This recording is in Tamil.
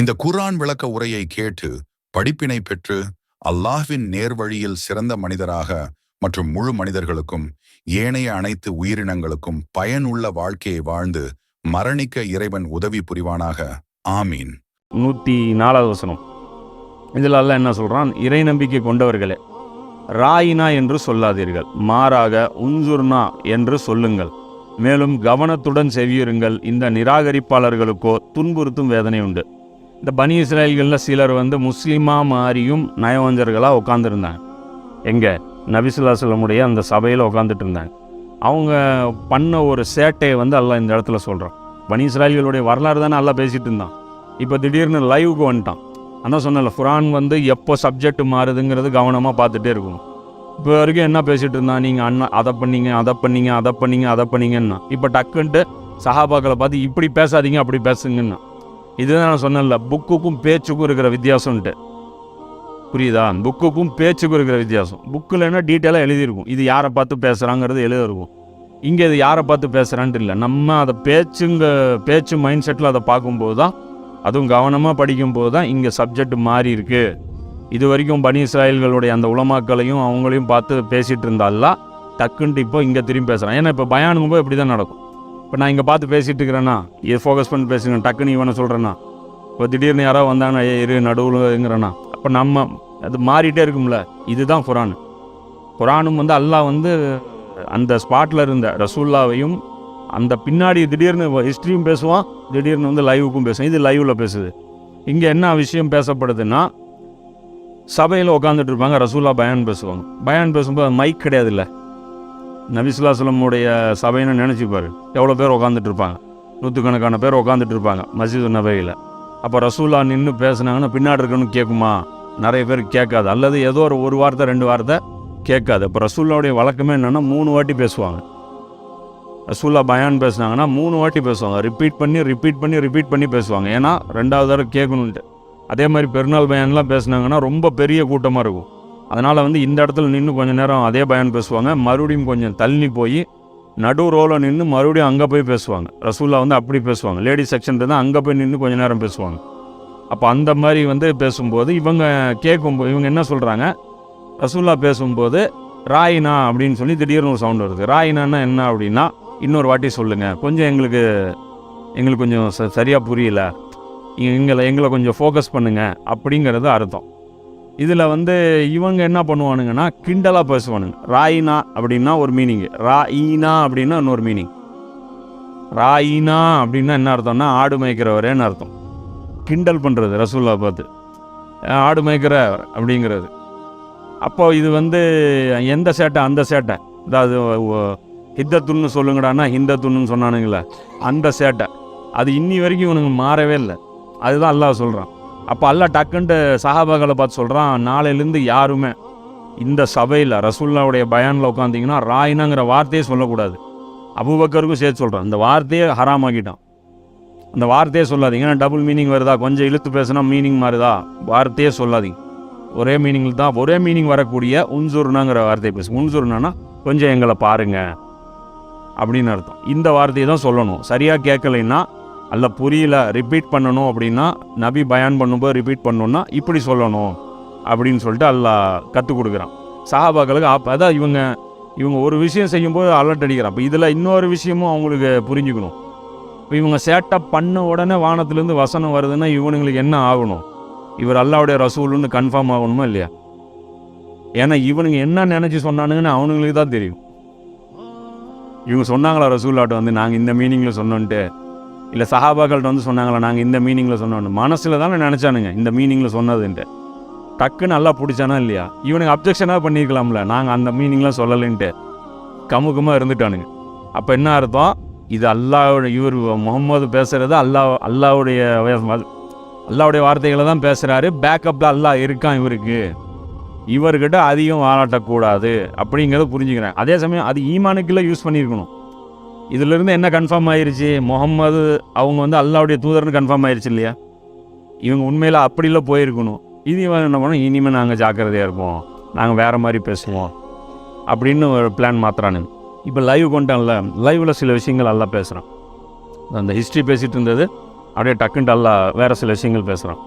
இந்த குர்ஆன் விளக்க உரையை கேட்டு படிப்பினை பெற்று அல்லாஹ்வின் நேர்வழியில் சிறந்த மனிதராக மற்றும் முழு மனிதர்களுக்கும் ஏனைய அனைத்து உயிரினங்களுக்கும் பயனுள்ள வாழ்க்கையை வாழ்ந்து மரணிக்க இறைவன் உதவி புரிவானாக. ஆமீன். நூற்றி நாலாவது வசனம். இதில் அல்ல என்ன சொல்கிறான் இறை நம்பிக்கை கொண்டவர்களே ராயினா என்று சொல்லாதீர்கள். மாறாக உன்சுர்னா என்று சொல்லுங்கள். மேலும் கவனத்துடன் செவியுறுங்கள். இந்த நிராகரிப்பாளர்களுக்கோ துன்புறுத்தும் வேதனை உண்டு. இந்த பனி இஸ்ராயல்களில் சிலர் வந்து முஸ்லீமாக மாறியும் நயவஞ்சர்களாக உட்காந்துருந்தாங்க எங்கே நபிசுல்லாசலமுடைய அந்த சபையில் உட்காந்துட்டு இருந்தாங்க. அவங்க பண்ண ஒரு சேட்டையை வந்து அல்லாஹ் இந்த இடத்துல சொல்கிறான் பனி இஸ்ராயல்களுடைய வரலாறு தானே நல்லா பேசிகிட்டு இருந்தான். இப்போ திடீர்னு லைவுக்கு வந்துட்டான். அதான் சொன்னல குரான் வந்து எப்போ சப்ஜெக்ட் மாறுதுங்கிறது கவனமாக பார்த்துட்டே இருக்கும் இப்போ வரைக்கும் என்ன பேசிகிட்டு இருந்தான் நீங்கள் அண்ணா அதை பண்ணீங்க அதை பண்ணீங்க அதை பண்ணீங்க அதை பண்ணீங்கன்னா இப்போ டக்குன்ட்டு சஹாபாக்களை பார்த்து இப்படி பேசாதீங்க அப்படி பேசுங்கன்னா இதுதான் நான் சொன்னேன்ல புக்குக்கும் பேச்சுக்கும் இருக்கிற வித்தியாசம்ன்ட்டு. புரியுதா? புக்குக்கும் பேச்சுக்கும் இருக்கிற வித்தியாசம். புக்கில்னா டீட்டெயிலாக எழுதியிருக்கும். இது யாரை பார்த்து பேசுகிறாங்கிறது எழுதிருக்கும் இங்கே இது யாரை பார்த்து பேசுகிறான்ட்டு இல்லை. நம்ம அதை பேச்சுங்க பேச்சு மைண்ட் செட்டில் அதை பார்க்கும்போது தான் அதுவும் கவனமாக படிக்கும்போது தான் இங்கே சப்ஜெக்ட் மாறி இருக்கு. இது வரைக்கும் பனி இஸ்ராயல்களுடைய அந்த உலமாக்களையும் அவங்களையும் பார்த்து பேசிகிட்டு இருந்தாலாம் டக்குன்ட்டு இப்போ இங்கே திரும்பி பேசுகிறான் ஏன்னா இப்போ பயானுங்கும்போது இப்படி தான் நடக்கும். இப்போ நான் இங்கே பார்த்து பேசிகிட்டு இருக்கிறேன்னா இதை ஃபோக்கஸ் பண்ணி பேசுங்க டக்குன்னு இவனை சொல்கிறேன்னா இப்போ திடீர்னு யாரோ வந்தாங்கன்னா ஏ இரு நடுவுலங்கிறனா அப்போ நம்ம அது மாறிட்டே இருக்கும்ல. இதுதான் குரான். குரானும் வந்து அல்லாஹ் வந்து அந்த ஸ்பாட்டில் இருந்த ரசூல்லாவையும் அந்த பின்னாடி திடீர்னு ஹிஸ்ட்ரியும் பேசுவான் திடீர்னு வந்து லைவுக்கும் பேசுவான். இது லைவில் பேசுது. இங்கே என்ன விஷயம் பேசப்படுதுன்னா சபையில் உட்காந்துட்டு இருப்பாங்க ரசூல்லா பயான் பேசுவாங்க. பயான் பேசும்போது மைக் கிடையாதுல்ல. நபிசுல்லாசலமுடைய சபைன்னு நினச்சிப்பார் எவ்வளோ பேர் உட்காந்துட்டு இருப்பாங்க நூற்றுக்கணக்கான பேர் உட்காந்துட்டு இருப்பாங்க மஸ்ஜித் நபையில். அப்போ ரசூல்லா நின்று பேசுனாங்கன்னா பின்னாடி இருக்கணும்னு கேட்குமா நிறைய பேர் கேட்காது. அல்லது ஏதோ ஒரு ஒரு வார்த்தை ரெண்டு வார்த்தை கேட்காது. இப்போ ரசூல்லாவுடைய வழக்கமே என்னென்னா மூணு வாட்டி பேசுவாங்க. ரசூல்லா பயான் பேசுனாங்கன்னா மூணு வாட்டி பேசுவாங்க. ரிப்பீட் பண்ணி ரிப்பீட் பண்ணி ரிப்பீட் பண்ணி பேசுவாங்க. ஏன்னா ரெண்டாவது தடவை கேட்கணுன்ட்டு அதே மாதிரி பெருநாள் பயான்லாம் பேசுனாங்கன்னா ரொம்ப பெரிய கூட்டமாக இருக்கும். அதனால் வந்து இந்த இடத்துல நின்று கொஞ்சம் நேரம் அதே பயன் பேசுவாங்க. மறுபடியும் கொஞ்சம் தள்ளி போய் நடு ரோவில் நின்று மறுபடியும் அங்கே போய் பேசுவாங்க. ரசூல்லா வந்து அப்படி பேசுவாங்க. லேடிஸ் செக்ஷன் தான் அங்கே போய் நின்று கொஞ்ச நேரம் பேசுவாங்க. அப்போ அந்த மாதிரி வந்து பேசும்போது இவங்க கேட்கும்போது இவங்க என்ன சொல்கிறாங்க ரசூல்லா பேசும்போது ராயினா அப்படின்னு சொல்லி திடீர்னு ஒரு சவுண்ட் வருது. ராயினான்னா என்ன? அப்படின்னா இன்னொரு வாட்டி சொல்லுங்கள் கொஞ்சம் எங்களுக்கு எங்களுக்கு கொஞ்சம் ச சரியாக புரியல. எங்களை எங்களை கொஞ்சம் ஃபோக்கஸ் பண்ணுங்கள் அப்படிங்கிறது அர்த்தம். இதில் வந்து இவங்க என்ன பண்ணுவானுங்கன்னா கிண்டலாக பேசுவானுங்க. ராயினா அப்படின்னா ஒரு மீனிங் ராயினா அப்படின்னா இன்னொரு மீனிங் ராயினா அப்படின்னா என்ன அர்த்தம்னா ஆடு மேய்க்கிறவரேன்னு அர்த்தம்? கிண்டல் பண்ணுறது ரசூல்லா பார்த்து. ஆடு மேய்க்கிற அப்படிங்கிறது. அப்போ இது வந்து எந்த சேட்டை? அந்த சேட்டை. அதாவது ஹித்தத்துன்னு சொல்லுங்கடான்னா ஹிந்தத்துன்னு சொன்னானுங்களே. அந்த சேட்டை. அது இன்னி வரைக்கும் இவனுக்கு மாறவே இல்லை. அதுதான் அல்லாஹ் சொல்கிறான் அப்போ அல்லாஹ் டக்குன்ட்டு சஹாபாக்களை பார்த்து சொல்கிறான் நாளையிலேருந்து யாருமே இந்த சபையில் ரசூல்லாவுடைய பயானில் உட்காந்திங்கன்னா ராயினாங்கிற வார்த்தையே சொல்லக்கூடாது. அபுபக்கருக்கும் சேர்த்து சொல்கிறான் இந்த வார்த்தையே ஹராமாக்கிட்டான் அந்த வார்த்தையே சொல்லாதீங்க. ஏன்னா டபுள் மீனிங் வருதா? கொஞ்சம் இழுத்து பேசுனா மீனிங் மாறுதா? வார்த்தையே சொல்லாதீங்க. ஒரே மீனிங்கில் தான் ஒரே மீனிங் வரக்கூடிய உன்சுருனாங்கிற வார்த்தையை பேசு. உன்சுர்னானா கொஞ்சம் எங்களை பாருங்க. அப்படின்னு அர்த்தம். இந்த வார்த்தையை தான் சொல்லணும். சரியாக கேட்கலைன்னா அல்ல புரியல ரிப்பீட் பண்ணணும் அப்படின்னா நபி பயான் பண்ணும்போது ரிப்பீட் பண்ணணும்னா இப்படி சொல்லணும் அப்படின்னு சொல்லிட்டு அல்லா கற்றுக் கொடுக்குறான். சஹாபாக்களுக்கு அப்போ அதான் இவங்க இவங்க ஒரு விஷயம் செய்யும்போது அலர்ட் அடிக்கிறான். இப்போ இதில் இன்னொரு விஷயமும் அவங்களுக்கு புரிஞ்சுக்கணும். இப்போ இவங்க சேட்டப் பண்ண உடனே வானத்துலேருந்து வசனம் வருதுன்னா இவனுங்களுக்கு என்ன ஆகணும்? இவர் அல்லாவுடைய ரசூலுன்னு கன்ஃபார்ம் ஆகணுமா இல்லையா? ஏன்னா இவனுங்க என்ன நினச்சி சொன்னானுங்கன்னு அவனுங்களுக்கு தான் தெரியும். இவங்க சொன்னாங்களா ரசூல்லாட்ட வந்து நாங்கள் இந்த மீனிங்கில் சொன்னோன்ட்டு. இல்லை சஹாபாக்கள்கிட்ட வந்து சொன்னாங்களா நாங்கள் இந்த மீனிங்கில் சொன்னோன்னு மனசில் தானே நினச்சானுங்க இந்த மீனிங்கில் சொன்னதுன்ட்டு. டக்குன்னு நல்லா பிடிச்சானா இல்லையா? இவனுக்கு அப்ஜெக்ஷனாக பண்ணியிருக்கலாம்ல நாங்கள் அந்த மீனிங்லாம் சொல்லலைன்ட்டு. கமுகமாக இருந்துட்டானுங்க. அப்போ என்ன அர்த்தம்? இது அல்லாவோட இவர் முகம்மது பேசுகிறது அல்லாஹ் அல்லாவுடைய அல்லாவுடைய வார்த்தைகளை தான் பேசுகிறாரு பேக்கப்பில் அல்லாஹ் இருக்கான் இவருக்கு. இவர்கிட்ட அதிகம் வாராட்டக்கூடாது அப்படிங்கிறத புரிஞ்சுக்கிறேன். அதே சமயம் அது ஈமானுக்குள்ளே யூஸ் பண்ணியிருக்கணும் இதிலிருந்து என்ன கன்ஃபார்ம் ஆயிருச்சு? முகம்மது அவங்க வந்து அல்லாவுடைய தூதர்னு கன்ஃபார்ம் ஆயிருச்சு இல்லையா? இவங்க உண்மையில் அப்படிலாம் போயிருக்கணும். இது இவன் என்ன பண்ணோம்? இனிமேல் நாங்கள் ஜாக்கிரதையாக இருப்போம். நாங்கள் வேறு மாதிரி பேசுவோம். அப்படின்னு ஒரு பிளான் மாத்துறானுங்க. இப்போ லைவ் கொண்டான்ல லைவில் சில விஷயங்கள் எல்லாம் பேசுகிறான் அந்த ஹிஸ்ட்ரி பேசிகிட்டு இருந்தது அப்படியே டக்குன்ட்டு எல்லாம் வேறு சில விஷயங்கள் பேசுகிறான்